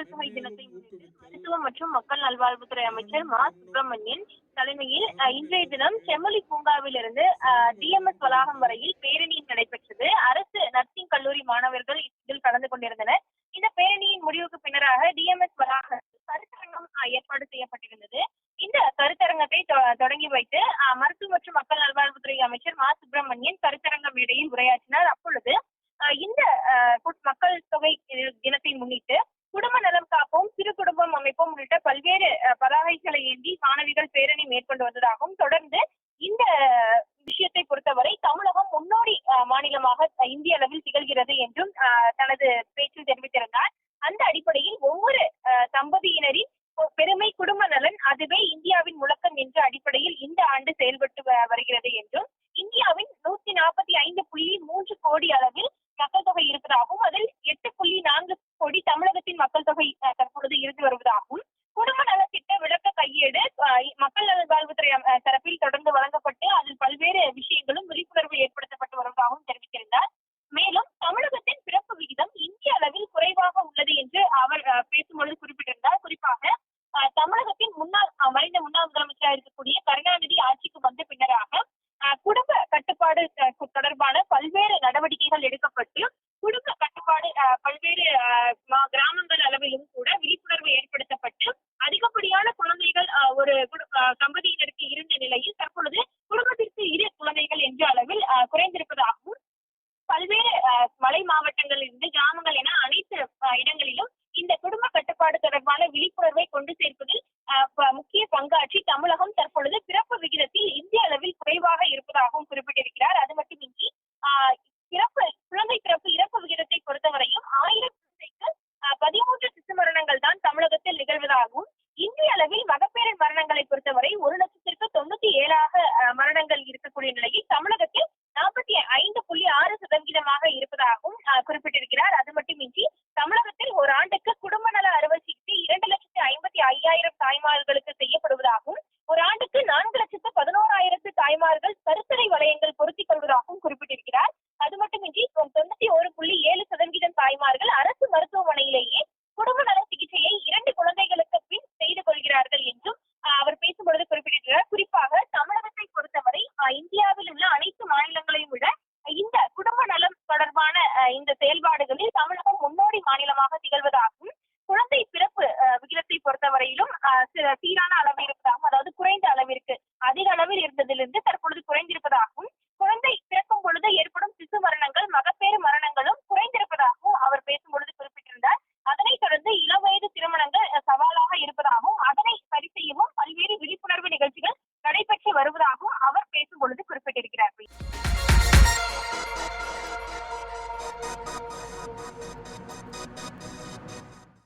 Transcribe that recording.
மக்கள் தொகை தினத்தை முன்னிட்டு மருத்துவம் மற்றும் மக்கள் நல்வாழ்வுத்துறை அமைச்சர் மா. சுப்பிரமணியன் தலைமையில் இன்றைய தினம் செம்மொழி பூங்காவிலிருந்து டிஎம்எஸ் வளாகம் வரையில் பேரணி நடைபெற்றது. அரசு நர்சிங் கல்லூரி மாணவர்கள் இதில் கலந்து கொண்டிருந்தனர். இந்த பேரணியின் முடிவுக்கு பின்னராக டிஎம்எஸ் வளாக கருத்தரங்கம் ஏற்பாடு செய்யப்பட்டிருந்தது. இந்த கருத்தரங்கத்தை தொடங்கி வைத்து மருத்துவ மற்றும் மக்கள் நல்வாழ்வுத்துறை அமைச்சர் மா. சுப்பிரமணியன் கருத்தரங்க மேடையில் உரையாற்றினார். அப்பொழுது இந்த மக்கள் தொகை தினத்தை முன்னிட்டு குடும்ப நலம் காப்போம் சிறு குடும்பம் அமைப்போம் உள்ளிட்ட பல்வேறு பதாகைகளை ஏந்தி மாணவிகள் பேரணி மேற்கொண்டு வந்ததாகவும் தொடர்ந்து இந்த விஷயத்தை பொறுத்தவரை தமிழகம் முன்னோடி மாநிலமாக இந்திய அளவில் திகழ்கிறது என்றும் தனது பேச்சில் தெரிவித்திருந்தார். அந்த அடிப்படையில் ஒவ்வொரு தம்பதியினரின் பெருமை குடும்ப நலன் அதுவே இந்தியாவின் முழக்கம் என்ற அடிப்படையில் இந்த ஆண்டு செயல்பட்டு வருகிறது என்றும் இந்தியாவின் நூத்தி நாற்பத்தி ஐந்து புள்ளி மூன்று கோடி அளவில் மக்கள் தொகை இருப்பதாகவும் அதில் எட்டு புள்ளி நான்கு கோடி தமிழகத்தின் மக்கள் தொகை அஹ், தற்பொழுது இருந்து வருவதாகவும் குடும்ப நலத்திட்ட விளக்க கையேடு அஹ், மக்கள் நல்வாழ்வுத்துறை அஹ், தரப்பில் தொடர்ந்து வழங்கப்பட்டு அதில் பல்வேறு விஷயங்களும் விழிப்புணர்வு ஏற்படுத்தப்பட்டு வருவதாகவும் தெரிவித்திருந்தார் மேலும் தமிழகத்தின் பிறப்பு விகிதம் இந்திய அளவில் குறைவாக உள்ளது என்று அவர் அஹ், பேசும்பொழுது குறிப்பிட்டிருந்தார் குறிப்பாக அஹ், தமிழகத்தின் முன்னாள் அஹ், மறைந்த முன்னாள் முதலமைச்சராக இருக்கக்கூடிய கருணாநிதி ஆட்சிக்கு வந்த பின்னராக அஹ், குடும்ப கட்டுப்பாடு அஹ், தொடர்பான பல்வேறு நடவடிக்கைகள் எடுக்கப்பட்டு குடும்ப கட்டுப்பாடு அஹ், பல்வேறு அஹ், மா- கிராமங்கள் அளவிலும் கூட விழிப்புணர்வு ஏற்படுத்தப்பட்டு அதிகப்படியான குழந்தைகள் அஹ், ஒரு குடு- அஹ், தம்பதியினருக்கு இருந்த நிலையில் தற்பொழுது குடும்பத்திற்கு இரு குழந்தைகள் என்ற அளவில் குறைந்திருப்பதாகவும் பல்வேறு மலை மாவட்டங்களில் இருந்து கிராமங்கள் என அனைத்து இடங்களிலும் இந்த குடும்ப கட்டுப்பாடு தொடர்பான விழிப்புணர்வை கொண்டு சேர்க்க அஹ், ப- முக்கிய பங்காற்றி தமிழகம் தற்பொழுது பிறப்பு விகிதத்தில் இந்திய அளவில் குறைவாக இருப்பதாகவும் குறிப்பிட்டிருக்கிறார் அது மட்டுமின்றி ஆஹ், பிறப்பு குழந்தை பிறப்பு இறப்பு விகிதத்தை பொறுத்தவரையும் ஆயிரம் குழந்தைக்கு ஆஹ், பதிமூன்று சிசு மரணங்கள் தான் தமிழகத்தில் நிகழ்வதாகவும் இந்திய அளவில் மகப்பேறு மரணங்களை பொறுத்தவரை ஒரு லட்சத்திற்கு தொண்ணூத்தி ஏழாக மரணங்கள் இருக்கக்கூடிய நிலையில் தமிழகத்தில் நாற்பத்தி ஐந்து புள்ளி ஆறு சதவீதமாக இருப்பதாகவும் குறிப்பிட்டிருக்கிறார். அது மட்டுமின்றி தமிழகத்தில் ஒரு ஆண்டுக்கு குடும்ப நல அறுவை சிகிச்சை இரண்டு லட்சத்தி ஐம்பத்தி ஐயாயிரம் தாய்மார்களுக்கு வரையிலும் சீரான அளவிற்காகவும் அதாவது குறைந்த அளவிற்கு அதிக அளவில் இருந்ததிலிருந்து தற்பொழுது குறைந்திருப்பதாகவும் குழந்தை பிறக்கும் பொழுது ஏற்படும் சிசு மரணங்கள் மகப்பேறு மரணங்களும் குறைந்திருப்பதாகவும் அவர் பேசும்பொழுது குறிப்பிட்டிருந்தார். அதனைத் தொடர்ந்து இளவயது திருமணங்கள் சவாலாக இருப்பதாகவும் அதனை சரி செய்யவும் பல்வேறு விழிப்புணர்வு நிகழ்ச்சிகள் நடைபெற்று வருவதாகவும்